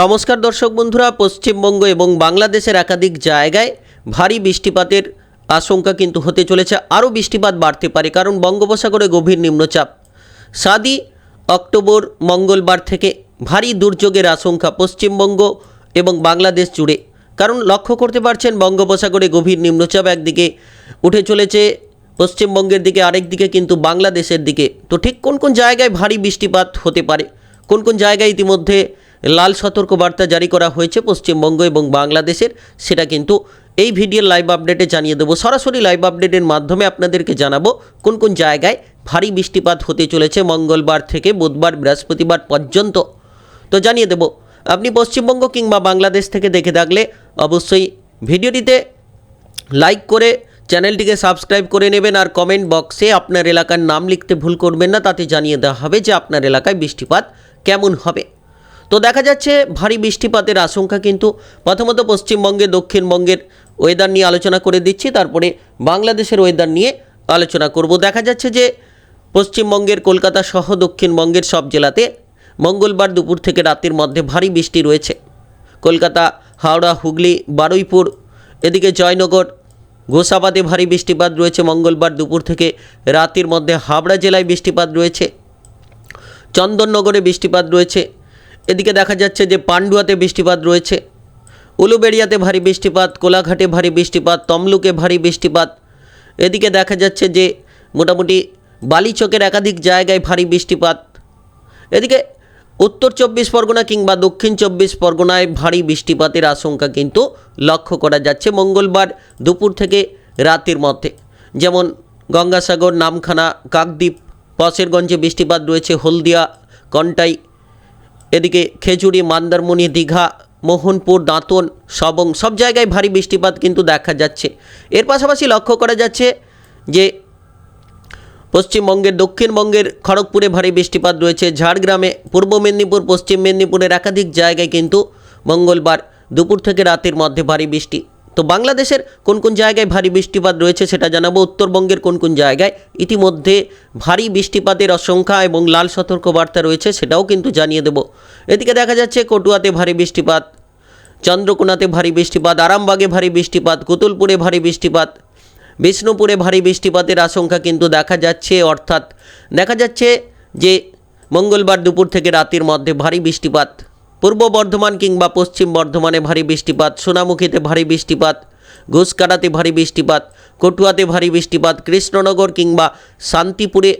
নমস্কার দর্শক বন্ধুরা, পশ্চিমবঙ্গ এবং বাংলাদেশের একাধিক জায়গায় ভারী বৃষ্টিপাতের আশঙ্কা কিন্তু হতে চলেছে। আরও বৃষ্টিপাত বাড়তে পারে, কারণ বঙ্গোপসাগরে গভীর নিম্নচাপ। সাদি অক্টোবর মঙ্গলবার থেকে ভারী দুর্যোগের আশঙ্কা পশ্চিমবঙ্গ এবং বাংলাদেশ জুড়ে। কারণ লক্ষ্য করতে পারছেন, বঙ্গোপসাগরে গভীর নিম্নচাপ একদিকে উঠে চলেছে পশ্চিমবঙ্গের দিকে, আরেক দিকে কিন্তু বাংলাদেশের দিকে। তো ঠিক কোন কোন জায়গায় ভারী বৃষ্টিপাত হতে পারে? কোন কোন জায়গায় ইতিমধ্যে লাল সতর্কবার্তা জারি করা হয়েছে পশ্চিমবঙ্গ এবং বাংলাদেশের। সেটা কিন্তু এই ভিডিওর লাইভ আপডেটে জানিয়ে দেবো। সরাসরি লাইভ আপডেটের মাধ্যমে আপনাদেরকে জানাব কোন কোন জায়গায় ভারী বৃষ্টিপাত হতে চলেছে মঙ্গলবার থেকে বুধবার, বৃহস্পতিবার পর্যন্ত। তো জানিয়ে দেব, আপনি পশ্চিমবঙ্গ কিংবা বাংলাদেশ থেকে দেখে থাকলে অবশ্যই ভিডিওটিতে লাইক করে চ্যানেলটিকে সাবস্ক্রাইব করে নেবেন আর কমেন্ট বক্সে আপনার এলাকার নাম লিখতে ভুল করবেন না, তাতে জানিয়ে দেওয়া হবে যে আপনার এলাকায় বৃষ্টিপাত কেমন হবে। তো দেখা যাচ্ছে ভারী বৃষ্টিপাতের আশঙ্কা কিন্তু প্রথমত পশ্চিমবঙ্গে দক্ষিণবঙ্গের ওয়েদার নিয়ে আলোচনা করে দিচ্ছি, তারপরে বাংলাদেশের ওয়েদার নিয়ে আলোচনা করব। দেখা যাচ্ছে যে পশ্চিমবঙ্গের কলকাতা সহ দক্ষিণবঙ্গের সব জেলাতে মঙ্গলবার দুপুর থেকে রাতের মধ্যে ভারী বৃষ্টি রয়েছে। কলকাতা, হাওড়া, হুগলি, বারুইপুর, এদিকে জয়নগর গোসাবাদে ভারী বৃষ্টিপাত রয়েছে। মঙ্গলবার দুপুর থেকে রাতের মধ্যে হাবড়া জেলায় বৃষ্টিপাত রয়েছে। চন্দননগরে বৃষ্টিপাত রয়েছে। এদিকে দেখা যাচ্ছে যে পান্ডুয়াতে বৃষ্টিপাত রয়েছে, উলুবেড়িয়াতে ভারী বৃষ্টিপাত, কোলাঘাটে ভারী বৃষ্টিপাত, তমলুকে ভারী বৃষ্টিপাত। এদিকে দেখা যাচ্ছে যে মোটামুটি বালিচকের একাধিক জায়গায় ভারী বৃষ্টিপাত। এদিকে উত্তর চব্বিশ পরগনা কিংবা দক্ষিণ চব্বিশ পরগনায় ভারী বৃষ্টিপাতের আশঙ্কা কিন্তু লক্ষ্য করা যাচ্ছে মঙ্গলবার দুপুর থেকে রাতের মধ্যে। যেমন গঙ্গাসাগর, নামখানা, কাকদ্বীপ পশেরগঞ্জে বৃষ্টিপাত রয়েছে, হলদিয়া, কন্টাই এদিকে খেজুরি, মান্দারমণি, দীঘা, মোহনপুর, দাঁতন, সবং সব জায়গায় ভারী বৃষ্টিপাত কিন্তু দেখা যাচ্ছে। এর পাশাপাশি লক্ষ্য করা যাচ্ছে যে পশ্চিমবঙ্গের, দক্ষিণবঙ্গের, খড়গপুরে ভারী বৃষ্টিপাত রয়েছে। ঝাড়গ্রামে, পূর্ব মেদিনীপুর, পশ্চিম মেদিনীপুরের একাধিক জায়গায় কিন্তু মঙ্গলবার দুপুর থেকে রাতের মধ্যে ভারী বৃষ্টি। তো বাংলাদেশের কোন কোন জায়গায় ভারী বৃষ্টিপাত রয়েছে সেটা জানাব। উত্তরবঙ্গের কোন কোন জায়গায় ইতিমধ্যে ভারী বৃষ্টিপাতের আশঙ্কা এবং লাল সতর্কবার্তা রয়েছে সেটাও কিন্তু জানিয়ে দেব। এদিকে দেখা যাচ্ছে কটুয়াতে ভারী বৃষ্টিপাত, চন্দ্রকোনাতে ভারী বৃষ্টিপাত, আরামবাগে ভারী বৃষ্টিপাত, কুতুলপুরে ভারী বৃষ্টিপাত, বিষ্ণুপুরে ভারী বৃষ্টিপাতের আশঙ্কা কিন্তু দেখা যাচ্ছে। অর্থাৎ দেখা যাচ্ছে যে মঙ্গলবার দুপুর থেকে রাতের মধ্যে ভারী বৃষ্টিপাত পূর্ব বর্ধমান কিংবা পশ্চিম বর্ধমানে ভারী বৃষ্টিপাত, সোনামুখীতে ভারী বৃষ্টিপাত, ঘুষকাটাতে ভারী বৃষ্টিপাত, কটুয়াতে ভারী বৃষ্টিপাত, কৃষ্ণনগর কিংবা শান্তিপুরে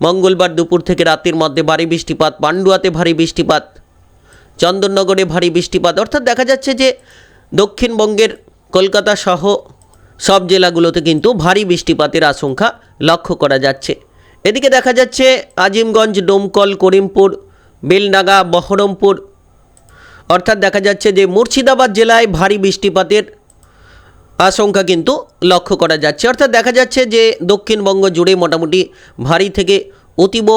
মঙ্গলবার দুপুর থেকে রাতের মধ্যে ভারী বৃষ্টিপাত, পান্ডুয়াতে ভারী বৃষ্টিপাত, চন্দননগরে ভারী বৃষ্টিপাত। অর্থাৎ দেখা যাচ্ছে যে দক্ষিণবঙ্গের কলকাতা সহ সব জেলাগুলোতে কিন্তু ভারী বৃষ্টিপাতের আশঙ্কা লক্ষ্য করা যাচ্ছে। এদিকে দেখা যাচ্ছে আজিমগঞ্জ, ডোমকল, করিমপুর, বেলনাগা, বহরমপুর অর্থাৎ দেখা যাচ্ছে যে মুর্শিদাবাদ জেলায় ভারী বৃষ্টিপাতের আশঙ্কা কিন্তু লক্ষ্য করা যাচ্ছে। অর্থাৎ দেখা যাচ্ছে যে দক্ষিণবঙ্গ জুড়ে মোটামুটি ভারী থেকে অতীব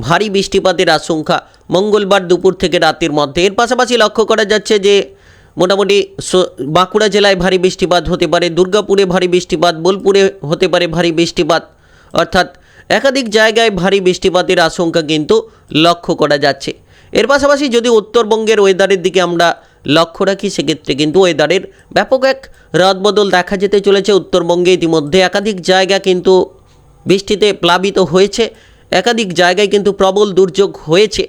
ভারী বৃষ্টিপাতের আশঙ্কা মঙ্গলবার দুপুর থেকে রাতের মধ্যে। এর পাশাপাশি লক্ষ্য করা যাচ্ছে যে মোটামুটি বাঁকুড়া জেলায় ভারী বৃষ্টিপাত হতে পারে, দুর্গাপুরে ভারী বৃষ্টিপাত, বোলপুরে হতে পারে ভারী বৃষ্টিপাত। অর্থাৎ একাধিক জায়গায় ভারী বৃষ্টিপাতের আশঙ্কা কিন্তু লক্ষ্য করা যাচ্ছে। এর পাশাপাশি যদি উত্তরবঙ্গের ওয়েদারের দিকে আমরা লক্ষ্য রাখি, সেক্ষেত্রে কিন্তু ওয়েদারের ব্যাপক এক রদবদল দেখা যেতে চলেছে। উত্তরবঙ্গে ইতিমধ্যে একাধিক জায়গা কিন্তু বৃষ্টিতে প্লাবিত হয়েছে। একাধিক জায়গায় কিন্তু প্রবল দুর্যোগ হয়েছে।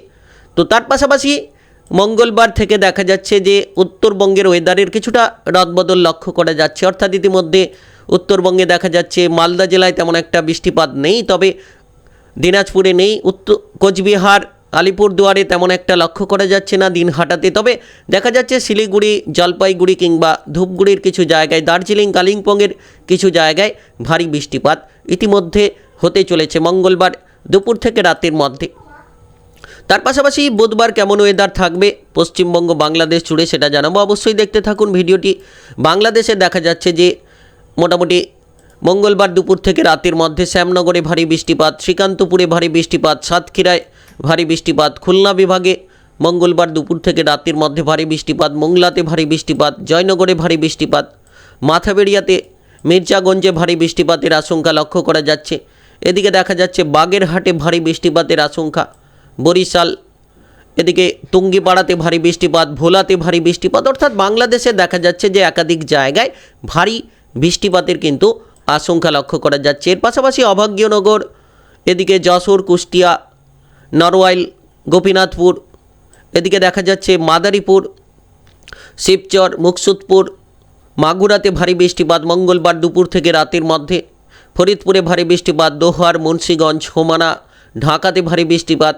তো তার পাশাপাশি মঙ্গলবার থেকে দেখা যাচ্ছে যে উত্তরবঙ্গের ওয়েদারের কিছুটা রদবদল লক্ষ্য করা যাচ্ছে। অর্থাৎ ইতিমধ্যে উত্তরবঙ্গে দেখা যাচ্ছে মালদা জেলায় তেমন একটা বৃষ্টিপাত নেই। তবে দিনাজপুরে নেই উত্তর কোচবিহার আলিপুরদুয়ারে তেমন একটা লক্ষ্য করা যাচ্ছে না দিনহাটাতে তবে দেখা যাচ্ছে শিলিগুড়ি, জলপাইগুড়ি কিংবা ধূপগুড়ির কিছু জায়গায়, দার্জিলিং, কালিম্পংয়ের কিছু জায়গায় ভারী বৃষ্টিপাত ইতিমধ্যে হতে চলেছে মঙ্গলবার দুপুর থেকে রাতের মধ্যে। তার পাশাপাশি বুধবার কেমন ওয়েদার থাকবে, পশ্চিমবঙ্গ, বাংলাদেশ জুড়ে সেটা জানাব। অবশ্যই দেখতে থাকুন ভিডিওটি। বাংলাদেশে দেখা যাচ্ছে যে মোটামুটি মঙ্গলবার দুপুর থেকে রাতের মধ্যে শ্যামনগরে ভারী বৃষ্টিপাত, শ্রীকান্তপুরে ভারী বৃষ্টিপাত, সাতক্ষীরায় ভারী বৃষ্টিপাত খুলনা বিভাগে। মঙ্গলবার দুপুর থেকে রাতের মধ্যে ভারী বৃষ্টিপাত, মোংলাতে ভারী বৃষ্টিপাত, জয়নগরে ভারী বৃষ্টিপাত, মাথাবেড়িয়াতে, মির্জাগঞ্জে ভারী বৃষ্টিপাতের আশঙ্কা লক্ষ্য করা যাচ্ছে। এদিকে দেখা যাচ্ছে বাগেরহাটে ভারী বৃষ্টিপাতের আশঙ্কা। বরিশাল, এদিকে তুঙ্গিপাড়াতে ভারী বৃষ্টিপাত, ভোলাতে ভারী বৃষ্টিপাত। অর্থাৎ বাংলাদেশে দেখা যাচ্ছে যে একাধিক জায়গায় ভারী বৃষ্টিপাতের কিন্তু আশঙ্কা লক্ষ্য করা যাচ্ছে। এর পাশাপাশি অভাগ্যনগর, এদিকে যশোর, কুষ্টিয়া নরওয়াইল, গোপীনাথপুর, এদিকে দেখা যাচ্ছে মাদারীপুর, শিবচর, মুকসুদপুর, মাগুরাতে ভারী বৃষ্টিপাত, মঙ্গলবার দুপুর থেকে রাতের মধ্যে ফরিদপুরে ভারী বৃষ্টিপাত, দোহার, মুন্সীগঞ্জ, হোমানা, ঢাকাতে ভারী বৃষ্টিপাত,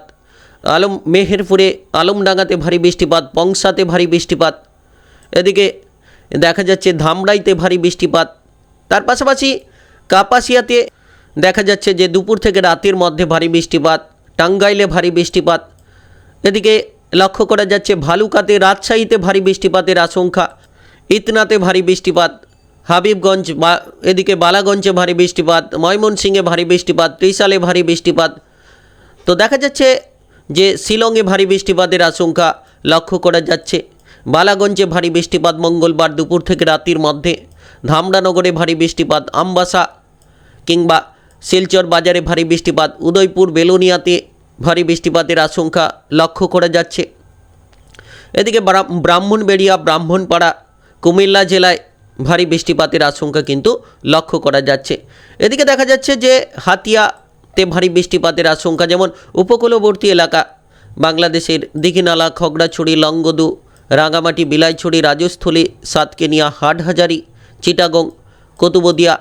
আলম, মেহেরপুরে, আলমডাঙ্গাতে ভারী বৃষ্টিপাত, পংসাতে ভারী বৃষ্টিপাত, এদিকে দেখা যাচ্ছে ধামরাইতে ভারী বৃষ্টিপাত, তার পাশাপাশি কাপাসিয়াতে দেখা যাচ্ছে যে দুপুর থেকে রাতের মধ্যে ভারী বৃষ্টিপাত টাঙ্গাইলে ভারী বৃষ্টিপাত। এদিকে লক্ষ্য করা যাচ্ছে ভালুকাতে রাজশাহীতে ভারী বৃষ্টিপাতের আশঙ্কা। ইতনাতে ভারী বৃষ্টিপাত। হাবিবগঞ্জ বা এদিকে বালাগঞ্জে ভারী বৃষ্টিপাত, ময়মনসিংহে ভারী বৃষ্টিপাত, ত্রিশালে ভারী বৃষ্টিপাত। তো দেখা যাচ্ছে যে শিলংয়ে ভারী বৃষ্টিপাতের আশঙ্কা লক্ষ্য করা যাচ্ছে। বালাগঞ্জে ভারী বৃষ্টিপাত মঙ্গলবার দুপুর থেকে রাতের মধ্যে। ধামরানগরে ভারী বৃষ্টিপাত, আমবাসা কিংবা শিলচর বাজারে ভারী বৃষ্টিপাত। উদয়পুর, বেলুনিয়াতে ভারী বৃষ্টিপাতের আশঙ্কা লক্ষ্য করা যাচ্ছে। এদিকে ব্রাহ্মণবেড়িয়া, ব্রাহ্মণপাড়া, কুমিল্লা জেলায় ভারী বৃষ্টিপাতের আশঙ্কা কিন্তু লক্ষ্য করা যাচ্ছে। এদিকে দেখা যাচ্ছে যে হাতিয়াতে ভারী বৃষ্টিপাতের আশঙ্কা, যেমন উপকূলবর্তী এলাকা, বাংলাদেশের দিঘিনালা, খগড়াছড়ি, লংগদু রাঙামাটি বিলাইছড়ি, রাজস্থলী, সাতকেনিয়া, হাটহাজারি, চিটাগং, কতুবদিয়া,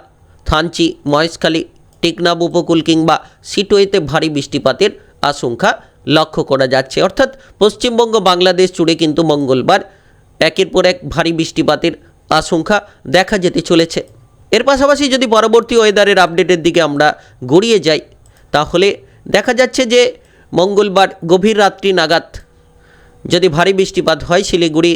থানচি, মহেশখালী টেকনাব উপকূল কিংবা সিটোয়েতে ভারী বৃষ্টিপাতের আশঙ্কা লক্ষ্য করা যাচ্ছে। অর্থাৎ পশ্চিমবঙ্গ, বাংলাদেশ জুড়ে কিন্তু মঙ্গলবার একের পর এক ভারী বৃষ্টিপাতের আশঙ্কা দেখা যেতে চলেছে। এর পাশাপাশি যদি পরবর্তী ওয়েদারের আপডেটের দিকে আমরা গড়িয়ে যাই, তাহলে দেখা যাচ্ছে যে মঙ্গলবার গভীর রাত্রি নাগাদ যদি ভারী বৃষ্টিপাত হয়, শিলিগুড়ি,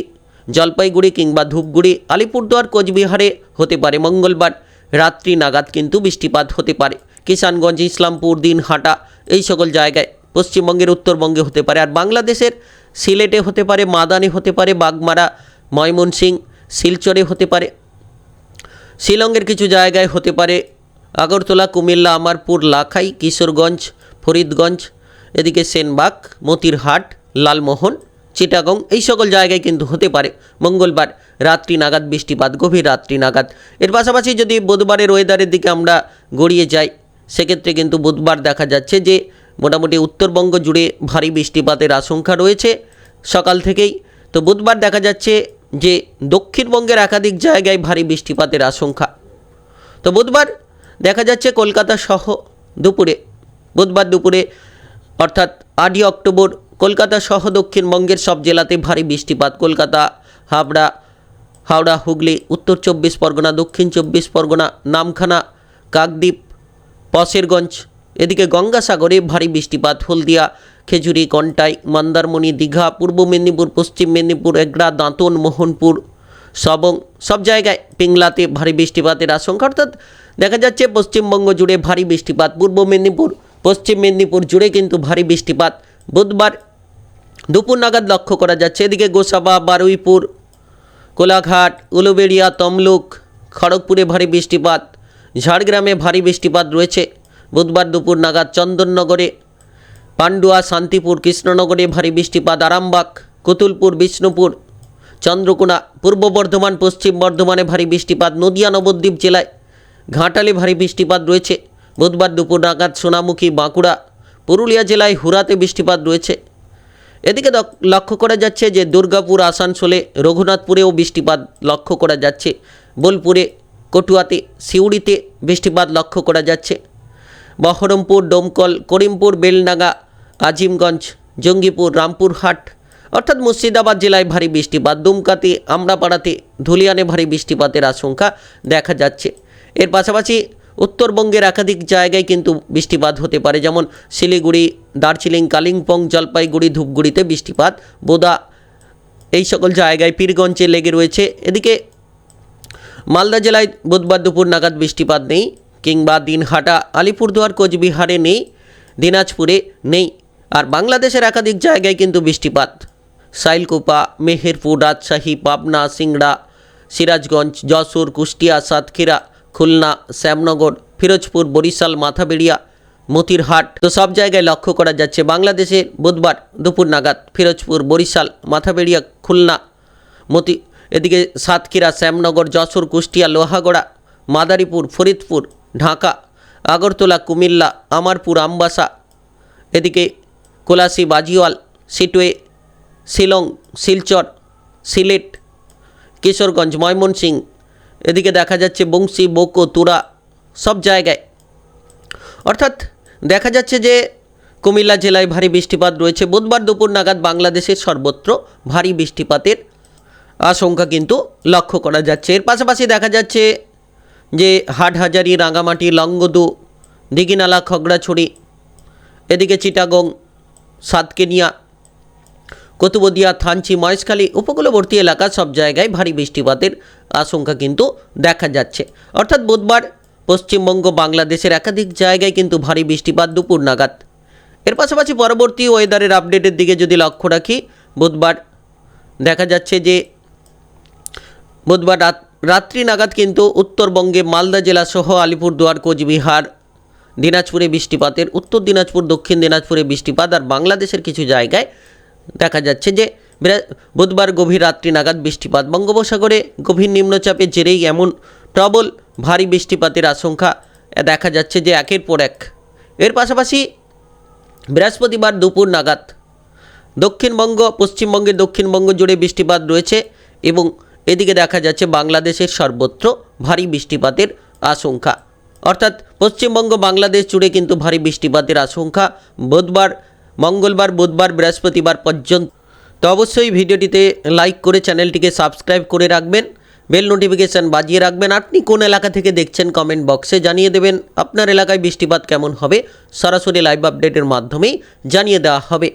জলপাইগুড়ি কিংবা ধূপগুড়ি, আলিপুরদুয়ার, কোচবিহারে হতে পারে। মঙ্গলবার রাত্রি নাগাদ কিন্তু বৃষ্টিপাত হতে পারে। কিষানগঞ্জ, ইসলামপুর, দিনহাটা এই সকল জায়গায় পশ্চিমবঙ্গের উত্তরবঙ্গে হতে পারে। আর বাংলাদেশের সিলেটে হতে পারে, মাদানে হতে পারে, বাগমারা, ময়মনসিং, শিলচরে হতে পারে। শিলংয়ের কিছু জায়গায় হতে পারে, আগরতলা, কুমিল্লা, আমারপুর, লাখাই, কিশোরগঞ্জ, ফরিদগঞ্জ, এদিকে সেনবাগ, মতিরহাট, লালমোহন চিটাগং, এই সকল জায়গায় কিন্তু হতে পারে। মঙ্গলবার রাত্রি নাগাদ বৃষ্টিপাত, গভীর রাত্রি নাগাদ। এর পাশাপাশি যদি বুধবারের ওয়েদারের দিকে আমরা গড়িয়ে যাই, সেক্ষেত্রে কিন্তু বুধবার দেখা যাচ্ছে যে, মোটামুটি উত্তরবঙ্গ জুড়ে ভারী বৃষ্টিপাতের আশঙ্কা রয়েছে সকাল থেকেই। তো বুধবার দেখা যাচ্ছে যে, দক্ষিণবঙ্গের একাধিক জায়গায় ভারী বৃষ্টিপাতের আশঙ্কা। তো বুধবার দেখা যাচ্ছে কলকাতা সহ দুপুরে, বুধবার দুপুরে, অর্থাৎ আটই অক্টোবর কলকাতা সহ দক্ষিণবঙ্গের সব জেলাতে ভারী বৃষ্টিপাত। কলকাতা, হাবড়া, হাওড়া, হুগলি, উত্তর চব্বিশ পরগনা, দক্ষিণ চব্বিশ পরগনা, নামখানা, কাকদ্বীপ পশেরগঞ্জ এদিকে গঙ্গাসাগরে ভারী বৃষ্টিপাত, হলদিয়া, খেজুরি, কন্টাই, মন্দারমণি, দীঘা, পূর্ব মেদিনীপুর, পশ্চিম মেদিনীপুর এগড়া দাঁতন, মোহনপুর, সবং, সব জায়গায় পিংলাতে ভারী বৃষ্টিপাতের আশঙ্কা। অর্থাৎ দেখা যাচ্ছে পশ্চিমবঙ্গ জুড়ে ভারী বৃষ্টিপাত, পূর্ব মেদিনীপুর, পশ্চিম মেদিনীপুর জুড়ে কিন্তু ভারী বৃষ্টিপাত। বুধবার দুপুর নাগাদ লক্ষ্য করা যাচ্ছে। এদিকে গোসাবা, বারুইপুর, কোলাঘাট, উলুবেড়িয়া, তমলুক, খড়গপুরে ভারী বৃষ্টিপাত, ঝাড়গ্রামে ভারী বৃষ্টিপাত রয়েছে। বুধবার দুপুর নাগাদ চন্দননগরে, পান্ডুয়া, শান্তিপুর, কৃষ্ণনগরে ভারী বৃষ্টিপাত, আরামবাগ, কুতুলপুর, বিষ্ণুপুর, চন্দ্রকোনা, পূর্ব বর্ধমান, পশ্চিম বর্ধমানে ভারী বৃষ্টিপাত, নদিয়া, নবদ্বীপ জেলায় ঘাটালে ভারী বৃষ্টিপাত রয়েছে। বুধবার দুপুর নাগাদ সোনামুখী, বাঁকুড়া, পুরুলিয়া জেলায় হুরাতে বৃষ্টিপাত রয়েছে। এদিকে দক- লক্ষ্য করা যাচ্ছে যে দুর্গাপুর, আসানসোলে, রঘুনাথপুরেও বৃষ্টিপাত লক্ষ্য করা যাচ্ছে। বোলপুরে, কটুয়াতে, সিউড়িতে বৃষ্টিপাত লক্ষ্য করা যাচ্ছে। বহরমপুর, ডোমকল, করিমপুর, বেলনাগা, আজিমগঞ্জ, জঙ্গিপুর, রামপুরহাট, অর্থাৎ মুর্শিদাবাদ জেলায় ভারী বৃষ্টিপাত। দুমকাতে, আমরাপাড়াতে, ধুলিয়ানে ভারী বৃষ্টিপাতের আশঙ্কা দেখা যাচ্ছে। এর পাশাপাশি উত্তরবঙ্গের একাধিক জায়গায় কিন্তু বৃষ্টিপাত হতে পারে, যেমন শিলিগুড়ি, দার্জিলিং, কালিম্পং, জলপাইগুড়ি, ধূপগুড়িতে বৃষ্টিপাত, বোদা, এই সকল জায়গায় পীরগঞ্জে লেগে রয়েছে। এদিকে মালদা জেলায় বুধবার দুপুর নাগাদ বৃষ্টিপাত নেই, কিংবা দিনহাটা, আলিপুরদুয়ার, কোচবিহারে নেই, দিনাজপুরে নেই, আর বাংলাদেশের একাধিক জায়গায় কিন্তু বৃষ্টিপাত। সাইলকুপা, মেহেরপুর, রাজশাহী, পাবনা, সিংড়া, সিরাজগঞ্জ, যশোর, কুষ্টিয়া, সাতক্ষীরা খুলনা, শ্যামনগর, ফিরোজপুর, বরিশাল, মাথাবেড়িয়া, মতিরহাট। তো সব জায়গায় লক্ষ্য করা যাচ্ছে বাংলাদেশে বুধবার দুপুর নাগাদ ফিরোজপুর, বরিশাল, মাথাবেড়িয়া, খুলনা, মতি এদিকে সাতক্ষীরা, শ্যামনগর, যশোর, কুষ্টিয়া, লোহাগড়া, মাদারীপুর, ফরিদপুর, ঢাকা, আগরতলা, কুমিল্লা, আমারপুর, আমবাসা, এদিকে কোলাসি বাজিওয়াল, সিটওয়ে, শিলং, শিলচর, সিলেট, কিশোরগঞ্জ ময়মনসিং এদিকে দেখা যাচ্ছে বংশী, বোকো, তুরা সব জায়গায়। অর্থাৎ দেখা যাচ্ছে যে কুমিল্লা জেলায় ভারী বৃষ্টিপাত রয়েছে। বুধবার দুপুর নাগাদ বাংলাদেশের সর্বত্র ভারী বৃষ্টিপাতের আশঙ্কা কিন্তু লক্ষ্য করা যাচ্ছে। এর পাশাপাশি দেখা যাচ্ছে যে হাটহাজারি, রাঙামাটি লঙ্গদু দিঘিনালা, খগড়াছড়ি, এদিকে চিটাগং, সাতকেনিয়া কতুবদিয়া, থানচি, মহেশখালী উপকূলবর্তী এলাকা সব জায়গায় ভারী বৃষ্টিপাতের আশঙ্কা কিন্তু দেখা যাচ্ছে। অর্থাৎ বুধবার পশ্চিমবঙ্গ, বাংলাদেশের একাধিক জায়গায় কিন্তু ভারী বৃষ্টিপাত দুপুর নাগাদ। এর পাশাপাশি পরবর্তী ওয়েদারের আপডেটের দিকে যদি লক্ষ্য রাখি, বুধবার দেখা যাচ্ছে যে বুধবার রাত রাত্রি নাগাদ কিন্তু উত্তরবঙ্গে মালদা জেলা সহ আলিপুরদুয়ার, কোচবিহার, দিনাজপুরে বৃষ্টিপাতের উত্তর দিনাজপুর, দক্ষিণ দিনাজপুরে বৃষ্টিপাত আর বাংলাদেশের কিছু জায়গায় দেখা যাচ্ছে যে বুধবার গভীর রাত্রি নাগাদ বৃষ্টিপাত। বঙ্গোপসাগরে গভীর নিম্নচাপের জেরেই এমন প্রবল ভারী বৃষ্টিপাতের আশঙ্কা দেখা যাচ্ছে যে একের পর এক। এর পাশাপাশি বৃহস্পতিবার দুপুর নাগাদ দক্ষিণবঙ্গ, পশ্চিমবঙ্গের দক্ষিণবঙ্গ জুড়ে বৃষ্টিপাত রয়েছে এবং এদিকে দেখা যাচ্ছে বাংলাদেশের সর্বত্র ভারী বৃষ্টিপাতের আশঙ্কা। অর্থাৎ পশ্চিমবঙ্গ, বাংলাদেশ জুড়ে কিন্তু ভারী বৃষ্টিপাতের আশঙ্কা। বুধবার মঙ্গলবার, বুধবার, বৃহস্পতিবার পর্যন্ত। তো অবশ্যই ভিডিওটিতে লাইক করে চ্যানেলটিকে সাবস্ক্রাইব করে রাখবেন বেল নোটিফিকেশান বাজিয়ে রাখবেন। আপনি কোন এলাকা থেকে দেখছেন কমেন্ট বক্সে জানিয়ে দেবেন আপনার এলাকায় বৃষ্টিপাত কেমন হবে, সরাসরি লাইভ আপডেটের মাধ্যমেই জানিয়ে দেওয়া হবে।